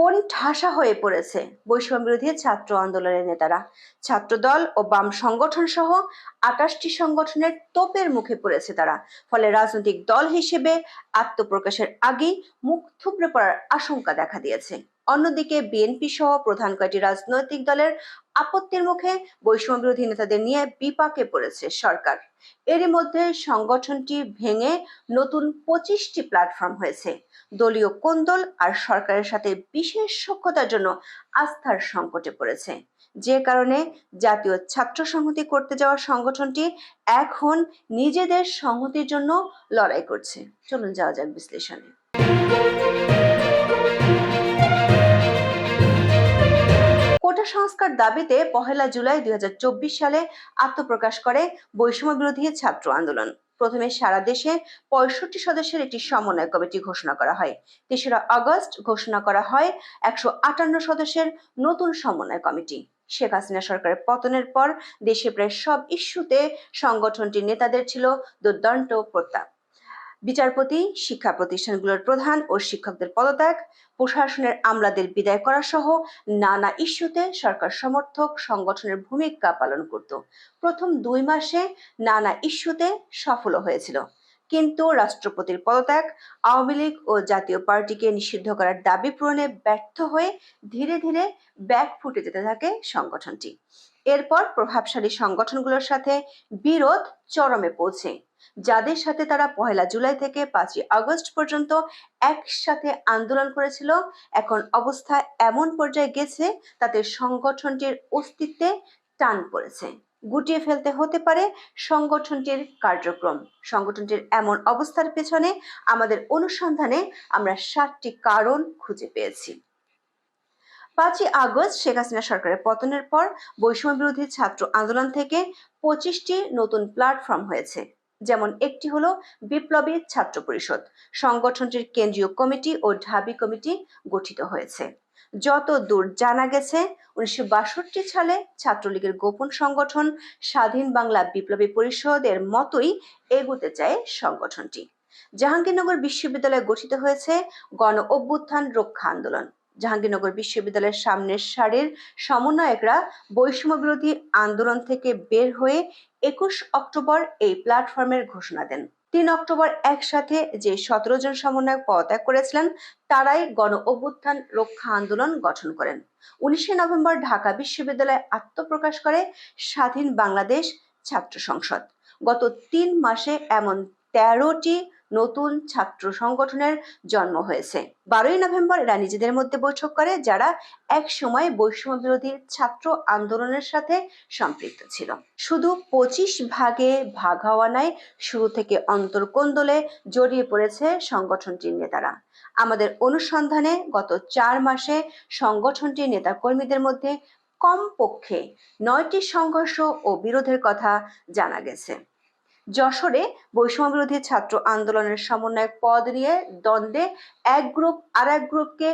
কোন ঠাসা হয়ে পড়েছে? বৈষম্য বিরোধী ছাত্র আন্দোলনের নেতারা। ছাত্রদল ও বাম সংগঠন সহ আকাশটি সংগঠনের তোপের মুখে পড়েছে তারা। ফলে রাজনৈতিক দল হিসেবে আত্মপ্রকাশের আগে মুখ থুবড়ে পড়ার আশঙ্কা দেখা দিয়েছে। অন্যদিকে বিএনপি সহ প্রধান কয়েকটি রাজনৈতিক দলের আপত্তির মুখে বৈষম্য বিরোধী নেতাদের নিয়ে বিপাকে পড়েছে সরকার। এরই মধ্যে সংগঠনটি ভেঙে নতুন পঁচিশটি প্ল্যাটফর্ম হয়েছে। দলীয় কোন্দল আর সরকারের সাথে বিশেষ সক্ষতার জন্য আস্থার সংকটে পড়েছে। যে কারণে জাতীয় ছাত্র সংহতি করতে যাওয়া সংগঠনটি এখন নিজেদের সংহতির জন্য লড়াই করছে। চলুন যাওয়া যাক বিশ্লেষণে। কোটা সংস্কার দাবিতে পহেলা জুলাই দুই সালে আত্মপ্রকাশ করে বৈষম্য বিরোধী ছাত্র আন্দোলন। প্রথমে সারা দেশে পঁয়ষট্টি সদস্যের একটি সমন্বয় কমিটি ঘোষণা করা হয়। তেসরা আগস্ট ঘোষণা করা হয় একশো আটান্ন সদস্যের নতুন সমন্বয় কমিটি। শেখ হাসিনা সরকারের পতনের পর দেশে প্রায় সব ইস্যুতে সংগঠনটির নেতাদের ছিল দুর্দান্ত প্রত্যাপ বিচারপতি, শিক্ষা প্রতিষ্ঠানগুলোর প্রধান ও শিক্ষকদের পদত্যাগ, প্রশাসনের আমলাদের বিদায় করা সহ নানা ইস্যুতে সরকার সমর্থক সংগঠনের ভূমিকা পালন করত। প্রথম দুই মাসে নানা ইস্যুতে সফল হয়েছিল। কিন্তু রাষ্ট্রপতির পদত্যাগ, আওয়ামী লীগ ও জাতীয় পার্টিকে নিষিদ্ধ করার দাবি পূরণে ব্যর্থ হয়ে ধীরে ধীরে ব্যাগ ফুটে যেতে থাকে সংগঠনটি। এরপর প্রভাবশালী সংগঠনগুলোর সাথে বিরোধ চরমে পৌঁছে যাদের সাথে তারা পহেলা জুলাই থেকে পাঁচই আগস্ট পর্যন্ত একসাথে আন্দোলন করেছিল। এখন অবস্থা এমন পর্যায়ে গেছে, তাতে সংগঠনটির অস্তিত্বে টান পড়েছে। গুটিয়ে ফেলতে হতে পারে সংগঠনটির কার্যক্রম। সংগঠনটির এমন অবস্থার পেছনে আমাদের অনুসন্ধানে আমরা সাতটি কারণ খুঁজে পেয়েছি। পাঁচই আগস্ট শেখ হাসিনা সরকারের পতনের পর বৈষম্য বিরোধী ছাত্র আন্দোলন থেকে পঁচিশটি নতুন প্ল্যাটফর্ম হয়েছে। যেমন একটি হলো বিপ্লবী ছাত্র পরিষদ। সংগঠনটির কেন্দ্রীয় কমিটি ও ঢাবি কমিটি গঠিত হয়েছে। যত দূর জানা গেছে, উনিশশো বাষট্টি সালে ছাত্রলীগের গোপন সংগঠন স্বাধীন বাংলা বিপ্লবী পরিষদের মতোই এগুতে চায় সংগঠনটি। জাহাঙ্গীরনগর বিশ্ববিদ্যালয়ে গঠিত হয়েছে গণ অভ্যুত্থান রক্ষা আন্দোলন। জাহাঙ্গীরনগর বিশ্ববিদ্যালয়ের সামনের সারির সমন্বয়করা বৈষম্য বিরোধী আন্দোলন থেকে বের হয়ে একুশ অক্টোবর এই প্ল্যাটফর্মের ঘোষণা দেন। তিন অক্টোবর একসাথে যে সতেরো জন সমন্বয়ক পদত্যাগ করেছিলেন, তারাই গণ অভ্যুত্থান রক্ষা আন্দোলন গঠন করেন। উনিশে নভেম্বর ঢাকা বিশ্ববিদ্যালয়ে আত্মপ্রকাশ করে স্বাধীন বাংলাদেশ ছাত্র সংসদ। গত তিন মাসে এমন তেরোটি নতুন ছাত্র সংগঠনের জন্ম হয়েছে। বারোই নভেম্বর এরা নিজেদের মধ্যে বৈঠক করে, যারা এক সময় বৈষম্য বিরোধী ছাত্র আন্দোলনের সাথে সম্পৃক্ত ছিল। শুধু পঁচিশ ভাগে ভাগ হওয়া নাই, শুরু থেকে অন্তর্কোন্দলে জড়িয়ে পড়েছে সংগঠনটির নেতারা। আমাদের অনুসন্ধানে গত চার মাসে সংগঠনটির নেতা কর্মীদের মধ্যে কমপক্ষে নয়টি সংঘর্ষ ও বিরোধের কথা জানা গেছে। যশোরে বৈষম্য বিরোধী ছাত্র আন্দোলনের সমন্বয়ক পদ নিয়ে দ্বন্দ্বে এক গ্রুপ আর এক গ্রুপকে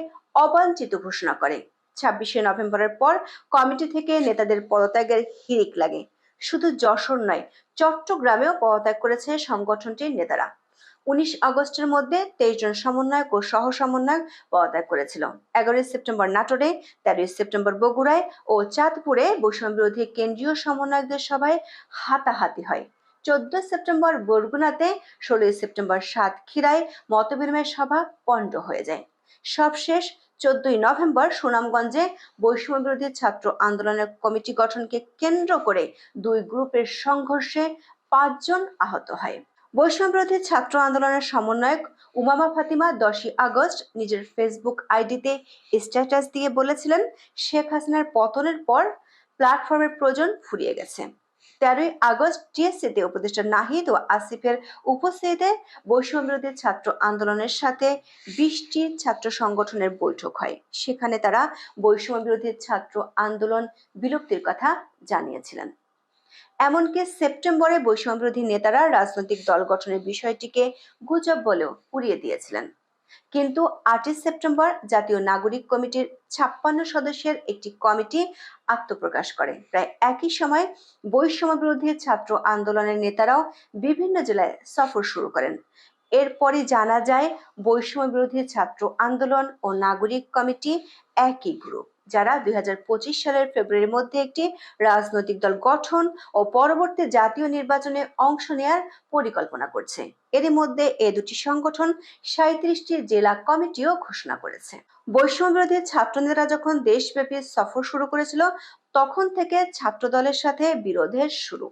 অবাঞ্ছিত ঘোষণা করে। ছাব্বিশে নভেম্বরের পর কমিটি থেকে নেতাদের পদত্যাগের হিরিক লাগে। শুধু যশোর নয়, চট্টগ্রামেও পদত্যাগ করেছে সংগঠনটির নেতারা। উনিশ আগস্টের মধ্যে তেইশ জন সমন্বয়ক ও সহ সমন্বয়ক পদত্যাগ করেছিল। এগারোই সেপ্টেম্বর নাটোরে, তেরোই সেপ্টেম্বর বগুড়ায় ও চাঁদপুরে বৈষম্য বিরোধী কেন্দ্রীয় সমন্বয়কদের সভায় হাতাহাতি হয়। চোদ্দ সেপ্টেম্বর বরগুনাতে ষোলোই সেপ্টেম্বর সাতক্ষীরায় মতবিনিময় সভা পণ্ড হয়ে যায়। সবশেষ চোদ্দই নভেম্বর সুনামগঞ্জে বৈষম্য বিরোধী ছাত্র আন্দোলনের কমিটি গঠনকে কেন্দ্র করে দুই গ্রুপের সংঘর্ষে পাঁচজন আহত হয়। বৈষম্য বিরোধী ছাত্র আন্দোলনের সমন্বয়ক উমামা ফাতিমা দশই আগস্ট নিজের ফেসবুক আইডিতে স্ট্যাটাস দিয়ে বলেছিলেন, শেখ হাসিনার পতনের পর প্ল্যাটফর্মের প্রয়োজন ফুরিয়ে গেছে। তেরোই আগস্ট টিএসসিতে উপদেষ্টা নাহিদ ও আসিফের উপস্থিতিতে বৈষম্য বিরোধী ছাত্র আন্দোলনের সাথে বিশটি ছাত্র সংগঠনের বৈঠক হয়। সেখানে তারা বৈষম্য বিরোধী ছাত্র আন্দোলন বিলুপ্তির কথা জানিয়েছিলেন। এমনকি সেপ্টেম্বরে বৈষম্য বিরোধী নেতারা রাজনৈতিক দল গঠনের বিষয়টিকে গুজব বলেও উড়িয়ে দিয়েছিলেন। কিন্তু আটই সেপ্টেম্বর জাতীয় নাগরিক কমিটির ছাপ্পান্ন সদস্যের একটি কমিটি আত্মপ্রকাশ করে। প্রায় একই সময় বৈষম্য বিরোধী ছাত্র আন্দোলনের নেতারাও বিভিন্ন জেলায় সফর শুরু করেন। এরপরে জানা যায়, বৈষম্য বিরোধী ছাত্র আন্দোলন ও নাগরিক কমিটি একই গ্রুপ যারা দুই সালের ফেব্রুয়ারির মধ্যে একটি রাজনৈতিক দল গঠন ও পরবর্তী জাতীয় নির্বাচনে অংশ নেয়ার পরিকল্পনা করছে। এরই মধ্যে এ দুটি সংগঠন সাঁত্রিশটি জেলা কমিটিও ঘোষণা করেছে। বৈষম্য বিরোধী ছাত্রনেতারা যখন দেশব্যাপী সফর শুরু করেছিল, তখন থেকে ছাত্র দলের সাথে বিরোধের শুরু।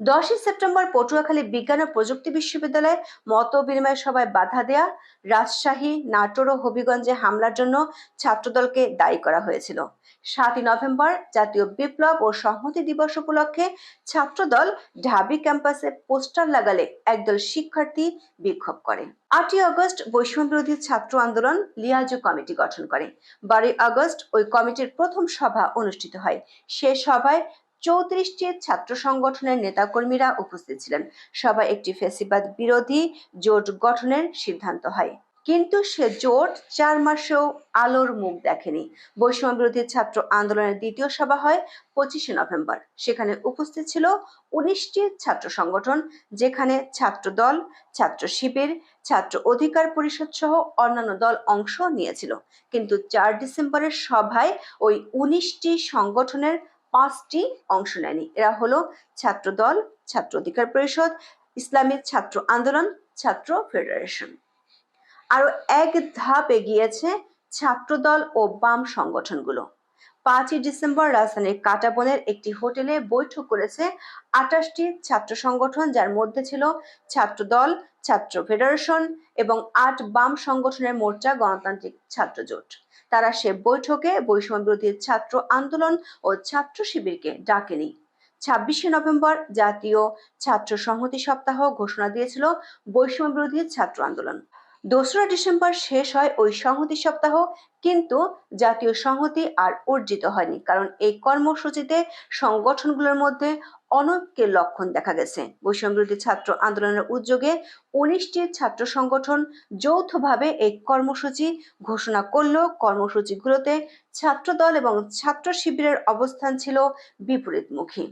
দশই সেপ্টেম্বর পটুয়াখালী বিজ্ঞান ও প্রযুক্তি বিশ্ববিদ্যালয়ে মত বিনিময় সভায় বাধা দেয়া রাজশাহী, নাটোর ও হবিগঞ্জে হামলার জন্য ছাত্রদলকে দায়ী করা হয়েছিল। সাতই নভেম্বর জাতীয় বিপ্লব ও সংহতি দিবস উপলক্ষে ছাত্রদল ঢাবি ক্যাম্পাসে পোস্টার লাগালে একদল শিক্ষার্থী বিক্ষোভ করে। আটই আগস্ট বৈষম্য বিরোধী ছাত্র আন্দোলন লিয়াজু কমিটি গঠন করে। বারোই আগস্ট ওই কমিটির প্রথম সভা অনুষ্ঠিত হয়। সে সভায় চৌত্রিশটি ছাত্র সংগঠনের নেতাকর্মীরা উপস্থিত ছিলেন। সভায় একটি ফেসিবাদ বিরোধী জোট গঠনের সিদ্ধান্ত হয়। কিন্তু সে জোট চার মাসেও আলোর মুখ দেখেনি। বৈষম্য বিরোধী ছাত্র আন্দোলনের দ্বিতীয় সভা হয় পঁচিশে নভেম্বর। সেখানে উপস্থিত ছিল উনিশটি ছাত্র সংগঠন, যেখানে ছাত্র দল, ছাত্র শিবির, ছাত্র অধিকার পরিষদ সহ অন্যান্য দল অংশ নিয়েছিল। কিন্তু চার ডিসেম্বরের সভায় ওই উনিশটি সংগঠনের পাঁচটি অংশ নেয়নি। এরা হলো ছাত্র দল ছাত্র অধিকার পরিষদ ইসলামিক ছাত্র আন্দোলন, ছাত্র ফেডারেশন। আরও এক ধাপ এগিয়েছে ছাত্রদল ও বাম সংগঠনগুলো। পাঁচই ডিসেম্বর রাজধানীর কাটাবনের একটি হোটেলে বৈঠক করেছে আটাশটি ছাত্র সংগঠন, যার মধ্যে ছিল ছাত্রদল, ছাত্র ফেডারেশন এবং আট বাম সংগঠনের মোর্চা গণতান্ত্রিক ছাত্র জোট তারা সে বৈঠকে বৈষম্য বিরোধী ছাত্র আন্দোলন ও ছাত্র শিবিরকে ডাকেনি। ছাব্বিশে নভেম্বর জাতীয় ছাত্র সংহতি সপ্তাহ ঘোষণা দিয়েছিল বৈষম্য বিরোধী ছাত্র আন্দোলন। দোসরা ডিসেম্বর শেষ হয় ওই সংহতি সপ্তাহ, কিন্তু জাতীয় সংহতি আর অর্জিত হয়নি, কারণ এই কর্মসূচিতে সংগঠনগুলোর মধ্যে অনৈক্যের লক্ষণ দেখা গেছে। বৈষম্য বিরোধী ছাত্র আন্দোলনের উদ্যোগে উনিশটি ছাত্র সংগঠন যৌথভাবে এই কর্মসূচি ঘোষণা করলেও কর্মসূচিগুলোতে ছাত্রদল এবং ছাত্র শিবিরের অবস্থান ছিল বিপরীতমুখী।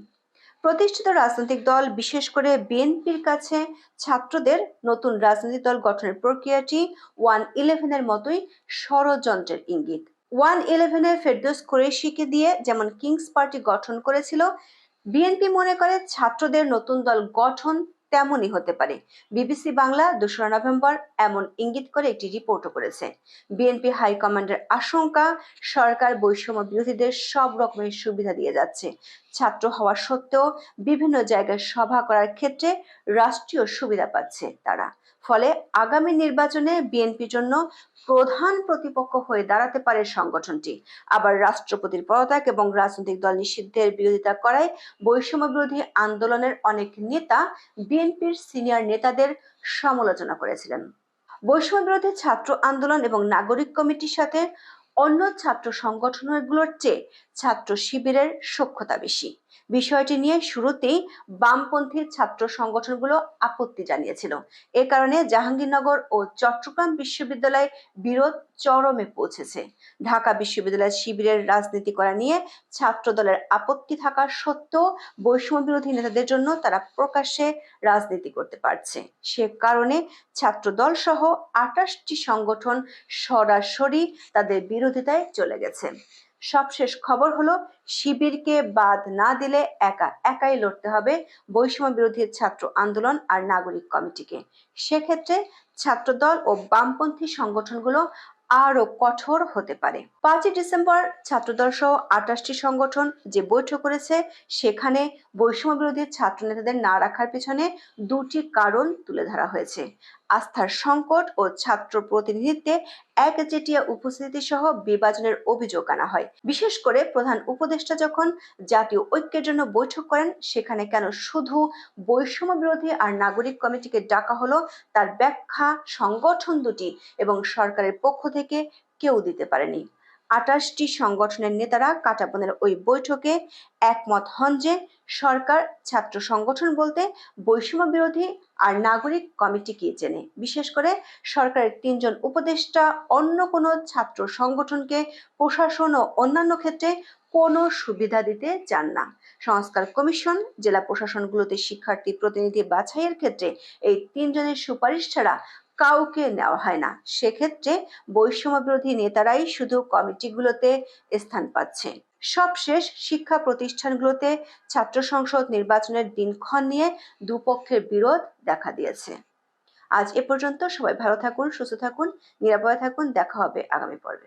প্রতিষ্ঠিত রাজনৈতিক দল, বিশেষ করে বিএনপির কাছে ছাত্রদের নতুন রাজনৈতিক দল গঠনের প্রক্রিয়াটি ওয়ান ইলেভেনের মতোই ষড়যন্ত্রের ইঙ্গিত। ওয়ান ইলেভেনে ফেরদোস কুরেশিকে দিয়ে যেমন কিংস পার্টি গঠন করেছিল, বিএনপি মনে করে ছাত্রদের নতুন দল গঠন তেমনই হতে পারে। বিবিসি বাংলা, দোসরা নভেম্বর এমন ইঙ্গিত করে একটি রিপোর্টও করেছে। বিএনপি হাইকমান্ডের আশঙ্কা, সরকার বৈষম্য বিরোধীদের সব রকমের সুবিধা দিয়ে যাচ্ছে। ছাত্র হওয়া সত্ত্বেও বিভিন্ন জায়গায় সভা করার ক্ষেত্রে রাষ্ট্রীয় সুবিধা পাচ্ছে তারা। ফলে আগামী নির্বাচনে বিএনপির জন্য প্রধান প্রতিপক্ষ হয়ে দাঁড়াতে পারে সংগঠনটি। আবার রাষ্ট্রপতির পদত্যাগ এবং রাজনৈতিক দল নিষিদ্ধের বিরোধিতা করায় বৈষম্য বিরোধী আন্দোলনের অনেক নেতা বিএনপির সিনিয়র নেতাদের সমালোচনা করেছিলেন। বৈষম্য বিরোধী ছাত্র আন্দোলন এবং নাগরিক কমিটির সাথে অন্য ছাত্র সংগঠনগুলোর চেয়ে ছাত্র শিবিরের সক্ষতা বেশি। বিষয়টি নিয়ে শুরুতেই বামপন্থী ছাত্র সংগঠনগুলো আপত্তি জানিয়েছিল। এ কারণে জাহাঙ্গীরনগর ও চট্টগ্রাম বিশ্ববিদ্যালয়ে বিরোধ চরমে পৌঁছেছে। ঢাকা বিশ্ববিদ্যালয় শিবিরের রাজনীতি করা নিয়ে ছাত্র দলের আপত্তি থাকা সত্ত্বেও বৈষম্য বিরোধী নেতাদের জন্য তারা প্রকাশ্যে রাজনীতি করতে পারছে। সে কারণে ছাত্র দল সহ আটাশটি সংগঠন সরাসরি তাদের বিরোধিতায় চলে গেছে। সবশেষ খবর হলো, শিবিরকে বাদ না দিলে একা, একাই লড়তে হবে বৈষম্য বিরোধী ছাত্র আন্দোলন আর নাগরিক কমিটিকে। সেক্ষেত্রে ছাত্রদল ও বামপন্থী সংগঠনগুলো আরও কঠোর হতে পারে। পাঁচই ডিসেম্বর ছাত্রদল সহ আটাশটি সংগঠন যে বৈঠক করেছে, সেখানে বৈষম্য বিরোধী ছাত্র নেতাদের না রাখার পিছনে দুটি কারণ তুলে ধরা হয়েছে। আস্থার সংকট ও ছাত্র প্রতিনিধিত্বে একচেটিয়া উপস্থিতি সহ বিভাজনের অভিযোগ আনা হয়। বিশেষ করে প্রধান উপদেষ্টা যখন জাতীয় ঐক্যের জন্য বৈঠক করেন, সেখানে কেন শুধু বৈষম্য বিরোধী আর নাগরিক কমিটিকে ডাকা হলো, তার ব্যাখ্যা সংগঠন দুটি এবং সরকারের পক্ষ থেকে কেউ দিতে পারেনি। আটাশটি সংগঠনের নেতারা কাটাবনের ওই বৈঠকে একমত হন যে সরকার ছাত্র সংগঠন বলতে বৈষম্য বিরোধী আর নাগরিক কমিটি কি চেনে। বিশেষ করে সরকারের তিনজন উপদেষ্টা অন্য কোনো ছাত্র সংগঠনকে প্রশাসন ও অন্যান্য ক্ষেত্রে কোনো সুবিধা দিতে চান না। সংস্কার কমিশন, জেলা প্রশাসনগুলোতে শিক্ষার্থী প্রতিনিধি বাছাইয়ের ক্ষেত্রে এই তিনজনের সুপারিশ ছাড়া কাউকে নেওয়া হয় না। সেক্ষেত্রে বৈষম্য বিরোধী নেতারাই শুধু কমিটিগুলোতে স্থান পাচ্ছে। সবশেষ শিক্ষা প্রতিষ্ঠানগুলোতে ছাত্র সংসদ নির্বাচনের দিনক্ষণ নিয়ে দুপক্ষের বিরোধ দেখা দিয়েছে। আজ এ পর্যন্ত সবাই ভালো থাকুন, সুস্থ থাকুন, নিরাপদে থাকুন। দেখা হবে আগামী পর্বে।